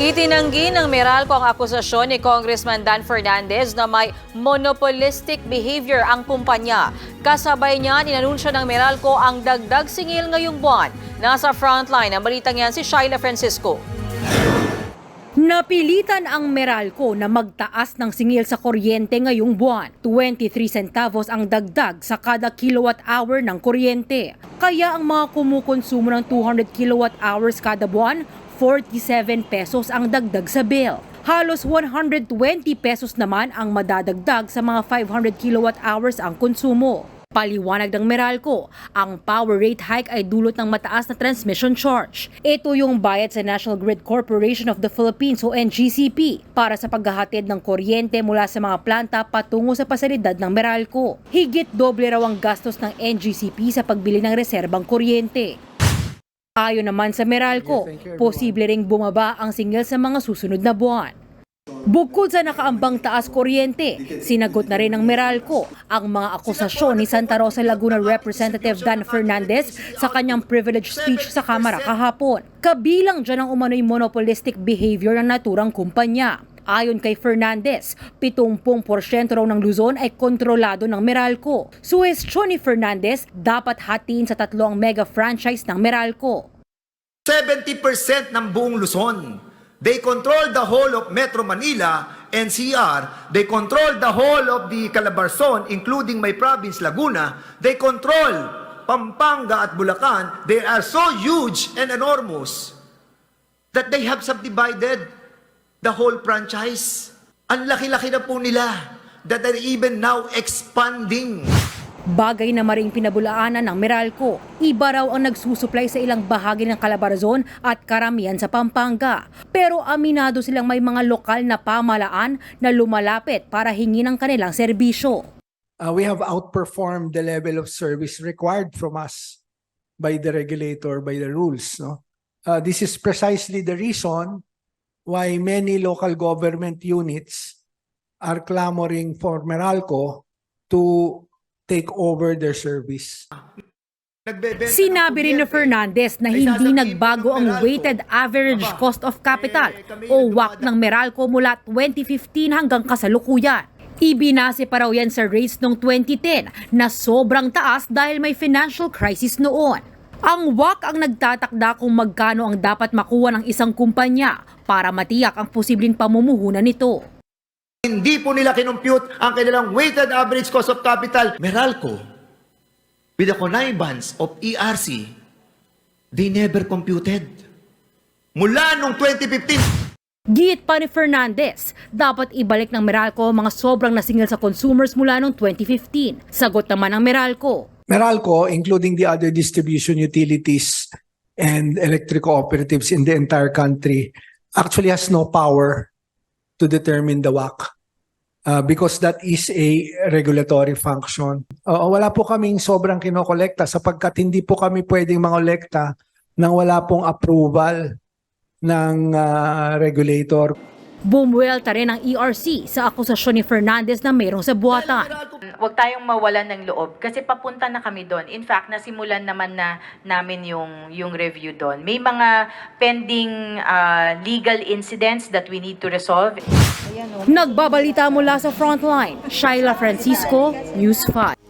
Itinanggi ng Meralco ang akusasyon ni Congressman Dan Fernandez na may monopolistic behavior ang kumpanya. Kasabay niya, inanunsyo ng Meralco ang dagdag singil ngayong buwan. Nasa frontline ang balitang yan si Shaila Francisco. Napilitan ang Meralco na magtaas ng singil sa kuryente ngayong buwan. 23 centavos ang dagdag sa kada kilowatt hour ng kuryente. Kaya ang mga kumukonsumo ng 200 kilowatt hours kada buwan, 47 pesos ang dagdag sa bill. Halos 120 pesos naman ang madadagdag sa mga 500 kilowatt hours ang konsumo. Paliwanag ng Meralco, ang power rate hike ay dulot ng mataas na transmission charge. Ito yung bayad sa National Grid Corporation of the Philippines o NGCP para sa paghahatid ng kuryente mula sa mga planta patungo sa pasilidad ng Meralco. Higit doble raw ang gastos ng NGCP sa pagbili ng reserbang kuryente. Ayon naman sa Meralco, posible ring bumaba ang singil sa mga susunod na buwan. Bukod sa nakaambang taas kuryente, sinagot na rin ng Meralco ang mga akusasyon ni Santa Rosa Laguna Representative Dan Fernandez sa kanyang privilege speech sa Kamara kahapon. Kabilang dyan ang umano'y monopolistic behavior ng naturang kumpanya. Ayon kay Fernandez, 70% raw ng Luzon ay kontrolado ng Meralco. Suwestyon ni Fernandez, dapat hatiin sa tatlo ang mega franchise ng Meralco. 70% ng buong Luzon. They control the whole of Metro Manila, NCR. They control the whole of the Calabarzon, including my province, Laguna. They control Pampanga at Bulacan. They are so huge and enormous that they have subdivided the whole franchise. Ang laki-laki na po nila that are even now expanding. Bagay na maring pinabulaanan ng Meralco. Iba raw ang nagsusuplay sa ilang bahagi ng Calabarzon at karamihan sa Pampanga. Pero aminado silang may mga lokal na pamalaan na lumalapit para hingin ang kanilang serbisyo. uh, we have outperformed the level of service required from us by the regulator, by the rules. No? Uh, this is precisely the reason why many local government units are clamoring for Meralco to take over their service. Sinabi rin ni. Fernandez na hindi nagbago ng ang weighted average cost of capital o WACC ng Meralco mula 2015 hanggang kasalukuyan. Ibinase pa raw yan sa rates noong 2010 na sobrang taas dahil may financial crisis noon. Ang WACC ang nagtatakda kung magkano ang dapat makuha ng isang kumpanya para matiyak ang posibleng pamumuhunan nito. Hindi po nila kinumpute ang kanilang weighted average cost of capital. Meralco, with the connivance of ERC, they never computed. Mula nung 2015, Giit pa ni Fernandez, dapat ibalik ng Meralco ang mga sobrang nasingil sa consumers mula noong 2015. Sagot naman ng Meralco, Meralco, including the other distribution utilities and electric cooperatives in the entire country, actually has no power to determine the WACC uh, because that is a regulatory function. Uh, wala po kaming sobrang kinokolekta sapagkat hindi po kami pwedeng mangolekta nang wala pong approval ng uh, regulator. Bumuelta rin ang ERC sa akusasyon ni Fernandez na mayroong sa buwatan. Huwag tayong mawalan ng loob kasi papunta na kami doon. In fact, nasimulan naman na namin yung yung review doon. May mga pending ah, legal incidents that we need to resolve. Nagbabalita mula sa frontline, Shaila Francisco, News 5.